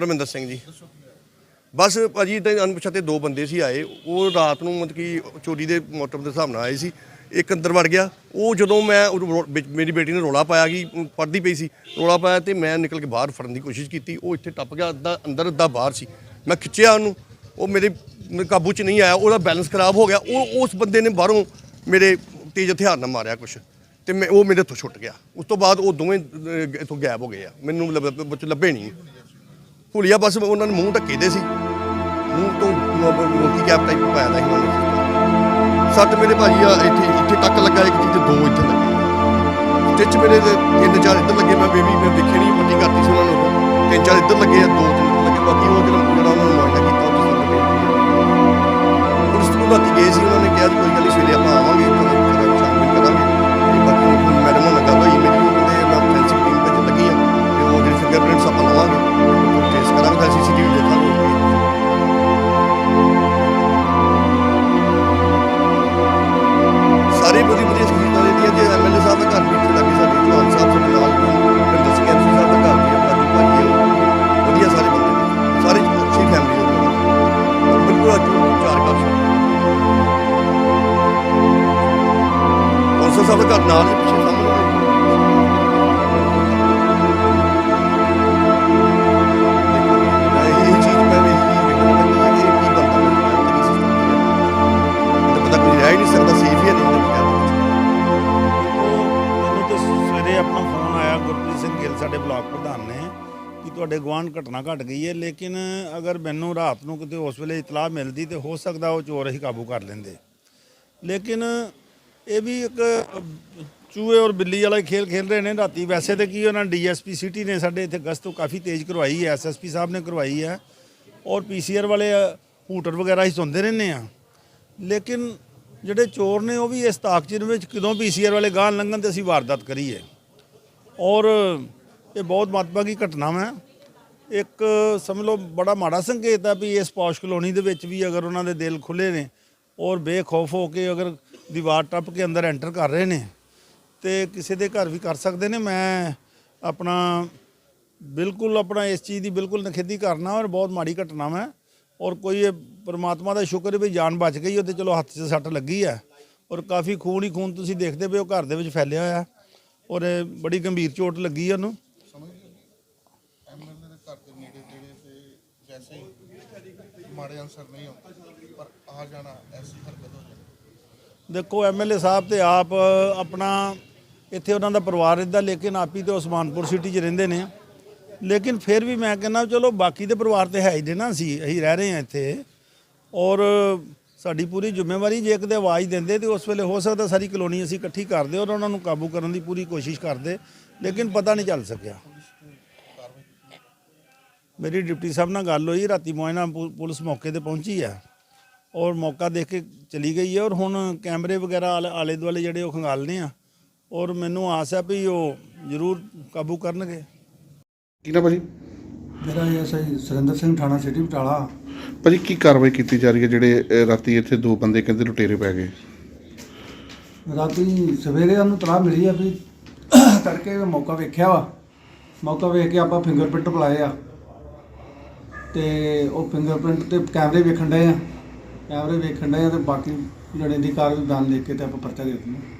ਪਰਮਿੰਦਰ ਸਿੰਘ ਜੀ। ਬਸ ਭਾਜੀ ਤੇ ਅਣਪਛਾਤੇ ਦੋ ਬੰਦੇ ਸੀ ਆਏ। ਉਹ ਰਾਤ ਨੂੰ ਮਤਲਬ ਕਿ ਚੋਰੀ ਦੇ ਮੋਟਰ ਦੇ ਹਿਸਾਬ ਨਾਲ ਆਏ ਸੀ। ਇੱਕ ਅੰਦਰ ਵੜ ਗਿਆ। ਉਹ ਜਦੋਂ ਮੈਂ ਉਹ ਰੋ- ਵਿੱਚ ਮੇਰੀ ਬੇਟੀ ਨੇ ਰੋਲਾ ਪਾਇਆ ਕਿ ਪੜਦੀ ਪਈ ਸੀ। ਰੋਲਾ ਪਾਇਆ ਤੇ ਮੈਂ ਨਿਕਲ ਕੇ ਬਾਹਰ ਫੜਨ ਦੀ ਕੋਸ਼ਿਸ਼ ਕੀਤੀ। ਉਹ ਇੱਥੇ ਟੱਪ ਗਿਆ। ਅੱਧਾ ਅੰਦਰ ਅੱਧਾ ਬਾਹਰ ਸੀ। ਮੈਂ ਖਿੱਚਿਆ ਉਹਨੂੰ। ਉਹ ਮੇਰੇ ਮੇਰੇ ਕਾਬੂ 'ਚ ਨਹੀਂ ਆਇਆ। ਉਹਦਾ ਬੈਲੈਂਸ ਖਰਾਬ ਹੋ ਗਿਆ। ਉਹ ਉਸ ਬੰਦੇ ਨੇ ਬਾਹਰੋਂ ਮੇਰੇ ਤੇਜ਼ ਹਥਿਆਰ ਨਾਲ ਮਾਰਿਆ ਕੁਛ। ਤੇ ਮੈਂ ਉਹ ਮੇਰੇ ਤੋਂ ਛੁੱਟ ਗਿਆ। ਉਸ ਤੋਂ ਬਾਅਦ ਉਹ ਦੋਵੇਂ ਅਹ, ਇੱਥੋਂ ਗਾਇਬ ਹੋ ਗਏ ਆ। ਮੈਨੂੰ ਲੱਭ- ਵਿੱਚ ਲੱਭੇ ਨਹੀਂ। ਹੁਲੀਆ ਬਸ ਉਹਨਾਂ ਨੇ ਮੂੰਹ ਢੱਕੇ ਦੇ ਸੀ। ਮੂੰਹ ਤੋਂ ਮੋਤੀ ਕੈਪ ਟਾਈਪ ਪਾਇਆ ਦਾ ਸੀ ਉਹਨਾਂ ਨੇ ਸੱਟ ਮੇਰੇ ਭਾਜੀ ਆ, ਇੱਥੇ ਇੱਥੇ ਟੱਕ ਲੱਗਾ ਇੱਕ ਚੀਜ਼, ਦੋ ਇੱਥੇ ਲੱਗੇ। ਸਟਿਚ ਮੇਰੇ ਦੇ ਤਿੰਨ ਚਾਰ ਇੱਧਰ ਲੱਗੇ, ਮੈਂ ਬੇਬੀ ਮੈਂ ਦੇਖੇ ਨਹੀਂ ਪੱਟੀ ਕਰਤੀ ਸੀ ਉਹਨਾਂ ਨੂੰ। ਤਿੰਨ ਚਾਰ ਇੱਧਰ ਲੱਗੇ ਆ, ਦੋ ਤਿੰਨ ਇੱਧਰ ਲੱਗੇ, ਬਾਕੀ ਉਹ ਜਿਹੜਾ ਜਿਹੜਾ ਉਹਨਾਂ ਨੂੰ ਮੁਆਇਨਾ ਕੀਤਾ, ਉਹ ਤੁਸੀਂ ਲੱਗੇ ਪੁਲਿਸ ਨੂੰ ਰਾਤੀ ਗਏ ਸੀ, ਉਹਨਾਂ ਨੇ ਕਿਹਾ ਕੋਈ ਗੱਲ ਨਹੀਂ, ਸਵੇਰੇ ਆਪਾਂ ਮੈਨੂੰ ਤਾਂ ਸਵੇਰੇ ਆਪਣਾ ਫੋਨ ਆਇਆ ਗੁਰਪ੍ਰੀਤ ਸਿੰਘ ਗਿੱਲ ਸਾਡੇ ਬਲਾਕ ਪ੍ਰਧਾਨ ਨੇ ਕਿ ਤੁਹਾਡੇ ਗੁਆਂਢ ਘਟਨਾ ਘਟ ਗਈ ਹੈ ਲੇਕਿਨ ਅਗਰ ਮੈਨੂੰ ਰਾਤ ਨੂੰ ਕਿਤੇ ਉਸ ਵੇਲੇ ਇਤਲਾਹ ਮਿਲਦੀ ਤੇ ਹੋ ਸਕਦਾ ਉਹ ਚੋਰ ਅਸੀਂ ਕਾਬੂ ਕਰ ਲੈਂਦੇ। ਲੇਕਿਨ ਇਹ ਵੀ ਇੱਕ ਚੂਹੇ ਔਰ ਬਿੱਲੀ ਵਾਲਾ ਖੇਲ ਖੇਲ ਰਹੇ ਨੇ ਰਾਤੀ। ਵੈਸੇ ਤੇ ਕੀ ਉਹਨਾਂ ਡੀਐਸਪੀ ਸਿਟੀ ਨੇ ਸਾਡੇ ਇੱਥੇ ਗਸ਼ਤ ਕਾਫੀ ਤੇਜ਼ ਕਰਵਾਈ ਹੈ ਐਸਐਸਪੀ ਸਾਹਿਬ ਨੇ ਕਰਵਾਈ ਹੈ। ਔਰ ਪੀਸੀਆਰ ਵਾਲੇ ਹੂਟਰ ਵਗੈਰਾ ਹੀ ਸੁਣਦੇ ਰਹਿੰਦੇ ਆ। ਲੇਕਿਨ ਜਿਹੜੇ ਚੋਰ ਨੇ ਉਹ ਵੀ ਇਸ ਤਾਕਚਿਰ ਵਿੱਚ ਕਦੋਂ ਪੀਸੀਆਰ ਵਾਲੇ ਗਾਂ ਲੰਘਣ ਤੇ ਅਸੀਂ ਵਾਰਦਾਤ ਕਰੀਏ ਔਰ ਇਹ ਬਹੁਤ ਮਹੱਤਵਪੂਰਨ ਘਟਨਾ ਹੈ ਇੱਕ, ਸਮਝ ਲਓ, ਬੜਾ ਮਾੜਾ ਸੰਕੇਤ ਆ ਵੀ ਇਸ ਪੌਸ਼ ਕਲੋਨੀ ਦੇ ਵਿੱਚ ਵੀ ਅਗਰ ਉਹਨਾਂ ਦੇ ਦਿਲ ਖੁੱਲੇ ਨੇ ਔਰ ਬੇਖੌਫ ਹੋ ਕੇ ਅਗਰ ਦੀਵਾਰ ਟੱਪ ਕੇ ਅੰਦਰ ਐਂਟਰ ਕਰ ਰਹੇ ਨੇ ਤੇ ਕਿਸੇ ਦੇ ਘਰ ਵੀ ਕਰ ਸਕਦੇ ਨੇ। ਮੈਂ ਆਪਣਾ ਬਿਲਕੁਲ ਆਪਣਾ ਇਸ ਚੀਜ਼ ਦੀ ਬਿਲਕੁਲ ਨਖੇਦੀ ਕਰਨਾ ਔਰ ਬਹੁਤ ਮਾੜੀ ਘਟਨਾ ਹੈ ਔਰ ਕੋਈ ਇਹ ਪਰਮਾਤਮਾ ਦਾ ਸ਼ੁਕਰ ਹੈ ਵੀ ਜਾਨ ਬਚ ਗਈ ਉਹਦੇ ਚਲੋ ਹੱਥ 'ਚ ਸੱਟ ਲੱਗੀ ਹੈ ਔਰ ਕਾਫੀ ਖੂਨ ਹੀ ਖੂਨ ਤੁਸੀਂ ਦੇਖਦੇ ਪਏ ਹੋ, ਘਰ ਦੇ ਵਿੱਚ ਫੈਲਿਆ ਹੋਇਆ। ਔਰ ਬੜੀ ਗੰਭੀਰ ਚੋਟ ਲੱਗੀ ਉਹਨੂੰ। ਮਾੜੇ ਅਨਸਰ ਨਹੀਂ ਹੁੰਦੇ ਪਰ ਆ ਜਾਣਾ ਐਸੀ ਹਰਕਤ ਹੋ ਜਾਂਦੀ ਦੇਖੋ ਐਮਐਲਏ ਸਾਹਿਬ ਤੇ ਆਪ ਆਪਣਾ ਇੱਥੇ ਉਹਨਾਂ ਦਾ ਪਰਿਵਾਰ ਰਹਿੰਦਾ, ਲੇਕਿਨ ਆਪੀ ਤੇ ਉਸਮਾਨਪੁਰ ਸਿਟੀ 'ਚ ਰਹਿੰਦੇ ਨੇ। ਲੇਕਿਨ ਫਿਰ ਵੀ ਮੈਂ ਕਹਿੰਦਾ, ਚਲੋ, ਬਾਕੀ ਦੇ ਪਰਿਵਾਰ ਤੇ ਹੈ ਹੀ ਦੇ ਨਾ, ਅਸੀਂ ਅਸੀਂ ਰਹਿ ਰਹੇ ਹਾਂ ਇੱਥੇ। ਔਰ ਸਾਡੀ ਪੂਰੀ ਜ਼ਿੰਮੇਵਾਰੀ, ਜੇ ਕਿਤੇ ਆਵਾਜ਼ ਦਿੰਦੇ ਤੇ ਉਸ ਵੇਲੇ ਹੋ ਸਕਦਾ ਸਾਰੀ ਕਲੋਨੀ ਅਸੀਂ ਇਕੱਠੀ ਕਰਦੇ ਔਰ ਉਹਨਾਂ ਨੂੰ ਕਾਬੂ ਕਰਨ ਦੀ ਪੂਰੀ ਕੋਸ਼ਿਸ਼ ਕਰਦੇ, ਲੇਕਿਨ ਪਤਾ ਨਹੀਂ ਚੱਲ ਸਕਿਆ। ਮੇਰੀ ਡਿਪਟੀ ਸਾਹਿਬ ਨਾਲ ਗੱਲ ਹੋਈ, ਰਾਤੀ ਮੋਇਨਾ ਪੁ- ਪੁਲਿਸ ਮੌਕੇ ਤੇ ਪਹੁੰਚੀ ਹੈ ਔਰ ਮੌਕਾ ਦੇਖ ਕੇ ਚਲੀ ਗਈ ਹੈ ਔਰ ਹੁਣ ਕੈਮਰੇ ਵਗੈਰਾ ਆਲੇ- ਆਲੇ ਦੁਆਲੇ ਜਿਹੜੇ ਉਹ ਖੰਗਾਲਨੇ ਆ। ਔਰ ਮੈਨੂੰ ਆਸ ਹੈ ਵੀ ਉਹ ਜ਼ਰੂਰ ਕਾਬੂ ਕਰਨਗੇ। ਕੀ ਨਾ ਭਾਜੀ ਮੇਰਾ ਐਸਆਈ ਸੁਰਿੰਦਰ ਸਿੰਘ ਥਾਣਾ ਸਿਟੀ ਬਟਾਲਾ। ਭਾਜੀ ਕੀ ਕਾਰਵਾਈ ਕੀਤੀ ਜਾ ਰਹੀ ਹੈ ਜਿਹੜੇ ਅਹ, ਰਾਤੀ ਇੱਥੇ ਦੋ ਬੰਦੇ ਕਹਿੰਦੇ ਲੁਟੇਰੇ ਪੈ ਗਏ? ਰਾਤੀ ਸਵੇਰੇ ਉਹਨੂੰ ਤਲਾਹ ਮਿਲੀ ਆ ਵੀ ਤੜਕੇ ਦਾ ਮੌਕਾ ਵੇਖਿਆ ਵਾ। ਮੌਕਾ ਵੇਖ ਕੇ ਆਪਾਂ ਫਿੰਗਰਪ੍ਰਿੰਟ ਬੁਲਾਏ ਆ। ਤੇ ਉਹ ਫਿੰਗਰਪ੍ਰਿੰਟ ਤੇ ਕੈਮਰੇ ਵੇਖਣ ਡਏ ਆ। ਕੈਮਰੇ ਵੇਖਣ ਡਏ ਆ ਤੇ ਬਾਕੀ ਜਣੇ ਦੀ ਕਾਰਵਾਈ ਬਿਆਨ ਲਿਖ ਕੇ ਤੇ ਆਪਾਂ ਪਰਚਾ ਦੇ ਦਿੰਦੇ ਹਾਂ